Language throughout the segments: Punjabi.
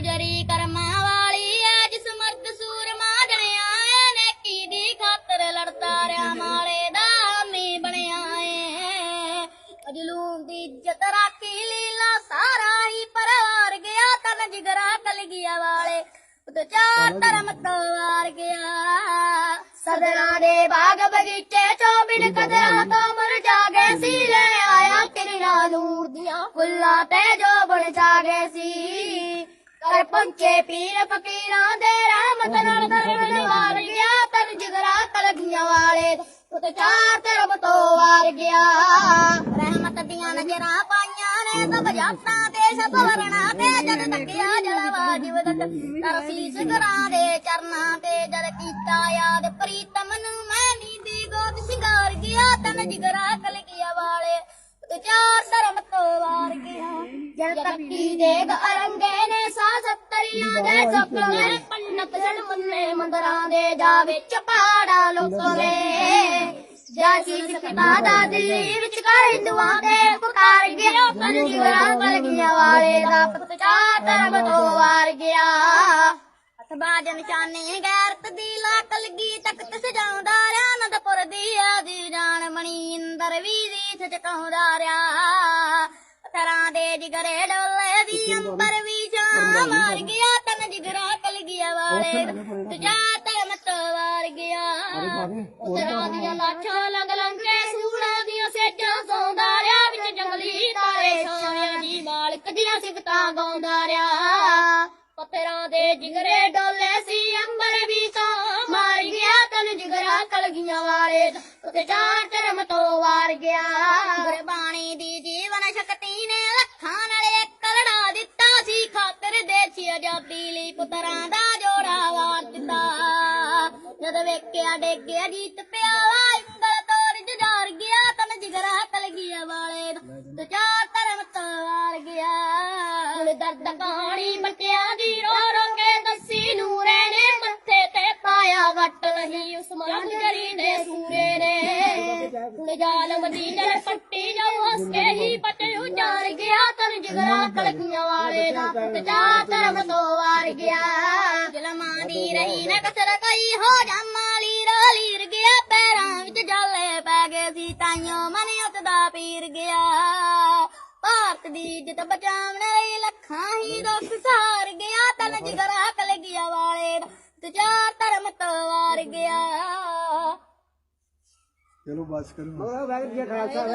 ਗੁਜਰੀ ਕਰਮਾਂ ਵਾਲੀ ਐ, ਜਿਸ ਮਰਦ ਸੂਰਮਾ ਜਣਿਆ ਏ ਨੇਕੀ ਦੀ ਖਾਤਰ ਲੜਦਾ ਰਿਆ ਮਾਲੇ ਦਾ ਮੀ ਬਣਿਆ ਏ ਅਜਲੂਮ ਦੀ ਇੱਜ਼ਤ ਰਾਖੀ ਲੀਲਾ ਸਾਰਾ ਹੀ ਪਰਵਾਰ ਗਿਆ, ਤਨ ਜਿਗਰਾ ਕਲਗੀਆ ਵਾਲੇ। ਉਤ ਚਾਰ ਧਰਮ ਤੋਂ ਵਾਰ ਗਿਆ। ਸਦਰਾਂ ਦੇ ਬਾਗ ਬਗੀਚੇ ਚੋਂ ਬਿਨ ਕਦਰਾਂ ਤੋਂ ਮਰ ਗਏ ਸੀ, ਲੈ ਆਇਆ ਕਿਰਨਾ ਨੂਰ ਦੀਆਂ ਫੁੱਲਾਂ ਤੇ ਜੋ ਬਣ ਜਾ ਗਏ ਸੀ। ਪੰਚੇ ਪੀਰ ਫਕੀਰਾਂ ਦੇ ਰਹਿਮਤ ਨਾਲ ਦਰਦ ਵਾਰ ਗਿਆ, ਤਨ ਜਿਗਰਾ ਕਲਗੀਆਂ ਵਾਲੇ। ਉਤ ਚਾਰ ਧਰਮ ਤੋਂ ਵਾਰ ਗਿਆ। ਰਹਿਮਤ ਦੀਆਂ ਨਜ਼ਰਾਂ ਪਾਈਆਂ ਨੇ ਸਭ ਜਾਤਾਂ ਤੇ, ਸਭ ਵਰਣਾ ਤੇ, ਜਦ ਤੱਕਿਆ ਜਲ ਵਾਜਿਬ ਤਰਸੀਸ ਕਰਾਂ ਦੇ ਚਰਨਾਂ ਤੇ ਜਦ ਕੀਤਾ ਯਾਦ। ਪ੍ਰੀਤਮ ਨੂੰ ਮੈਂ ਨੀਂਦੀ ਗੋਦ ਸ਼ਿੰਗਾਰ ਗਿਆ, ਤਨ ਜਿਗਰਾ ਕਲਗੀਆਂ ਵਾਲੇ। ਚਾਰ ਧਰਮ ਤੋਂ ਵਾਰ ਗਿਆ। ਜਦ ਤੱਕੀ ਦੇ ਅਰੰਗੇ ਨੇ ਦੇ ਸੁਪਨੇ ਪੰਨਤ ਜਣ ਮੁੰਨੇ ਮੰਦਰਾਂ ਦੇ ਜਾ ਵਿੱਚ ਪਹਾੜਾ ਲੋਕਲੇ ਜਾ ਚੀਜ਼ ਪਿਤਾ ਦਾ ਦਿੱਲੀ ਵਿੱਚ ਕਰ ਹਿੰਦੂਆਂ ਦੇ ਪੁਕਾਰ ਗਿਆ ਤਨ ਜਿਗਰਾ ਵਾਲੇ ਦਾ ਪੁੱਤ ਧਰਮ ਤੋਂ ਵਾਰ ਗਿਆ ਅਤਬਾਜ ਨਿਸ਼ਾਨੇ ਗੈਰਤ ਦੀ ਲਾਕਲ ਗੀ ਤਖਤ ਸਜਾਉਂਦਾ ਰਿਆ ਅਨੰਦਪੁਰ ਦੀ ਆਦੀ ਜਾਨ ਮਣੀ ਇੰਦਰ ਵੀ ਦੀ ਸਚਕਾਉਂਦਾ ਰਿਆ ਤਰਾਂ ਦੇ ਜਿਗਰੇ ਡੋਲੇ ਵੀ ਅੰਬਰ ਵੀ ਮਾਰ ਗਿਆ ਤਨ ਜਿਗਰਾ ਕਲ ਗਿਆ ਵਾਲੇ। ਤੁਜਾ ਧਰਮ ਤੋਂ ਵਾਰ ਗਿਆ। ਤਰਾਂ ਦੀਆਂ ਲਾਛਾਂ ਲੰਗ ਲੰਗ ਸੂਰਾਂ ਦੀਆਂ ਸੇਜਾਂ ਸੌਂਦਾ ਰਿਆ ਵਿੱਚ ਜੰਗਲੀ ਤਾਰੇ ਸੋਹਣਿਆਂ ਦੀ ਮਾਲਕ ਦੀਆਂ ਸਿਫਤਾਂ ਗਾਉਂਦਾ ਰਿਆ ਪੱਥਰਾਂ ਦੇ ਜਿਗਰੇ ਡੋਲੇ ਸੀ ਅੰਬਰ ਵੀ ਤਾਂ ਮਾਰ ਗਿਆ। ਤਨ ਜਿਗਰਾ ਕਲਗੀਆਂ ਵਾਲੇ ਤੇ ਚਾਰ ਧਰਮ ਤੋਂ ਵਾਰ ਗਿਆ। ਗੁਰਬਾਣੀ ਦੀ ਦਾ ਜੋੜਾ ਵਾਰ ਦਿੱਤਾ। ਜਦ ਵੇਖਿਆ ਡੇਗਿਆ ਜੀਤ ਪਿਆ ਇੰਗਲ ਤੋੜ ਜਜਾਰ ਗਿਆ, ਤਨ ਜਿਗਰਾ ਕਲਗੀਆਂ ਵਾਲੇ ਤੇ ਚਾਰ ਧਰਮ ਤੋਂ ਗਿਆ। ਹੁਣ ਦਰਦ ਕਹਾਣੀ ਬੱਚਿਆਂ ਦੀ ਰੋ ਰੋ ਕੇ ਦੱਸੀ, ਨੂਰੇ ਨੇ ਮੱਥੇ ਤੇ ਪਾਇਆ ਵੱਟ ਨਹੀਂ। ਉਸਮਾਨ ਜਰੀ ਦੇ ਸੂਰੇ ਨੇ। ਹੁਣ ਜ਼ਾਲਮ ਦੀ ਨਰ ਪੱਟੀ ਜਾਉ ਹੱਸ ਹੀ ਪਟੇ ਉਜਾਰ ਗਿਆ। ਤਨ ਜਿਗਰਾ ਕਲਕੀਆਂ ਵਾਲੇ ਦਾ। ਤੇ ਚਾਰ ਧਰਮ ਤੋਂ ਵਾਰ ਗਿਆ। ਦੀ ਰਹੀ ਨਾ ਕਸਰ ਕਈ ਹੋ ਜਾਮਾਲੀ ਰੋਲੀਰ ਗਿਆ ਪੈਰਾਂ ਵਿੱਚ ਜਾਲੇ ਪੈ ਗਏ ਸੀ ਤਾਈਓ ਮਨ ਉਤਦਾ ਪੀਰ ਗਿਆ। ਭਾਰਤ ਦੀ ਇੱਜ਼ਤ ਬਚਾਉਣ ਲਈ ਲੱਖਾਂ ਹੀ ਦੁੱਖ ਸਾਰ ਗਿਆ ਤਨ ਜਿਗਰਾ ਕਲ ਗਿਆ ਵਾਲੇ ਦਾ ਤੇ ਚਾਰ ਧਰਮ ਤੋਂ ਵਾਰ ਗਿਆ। ਚਲੋ ਬਸ ਕਰੋ। ਵਾਹਿਗੁਰੂ ਜੀ। ਖਾਲਸਾ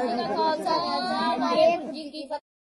ਵਾਹਿਗੁਰੂ ਜੀ ਕੀ ਫਤਿਹ।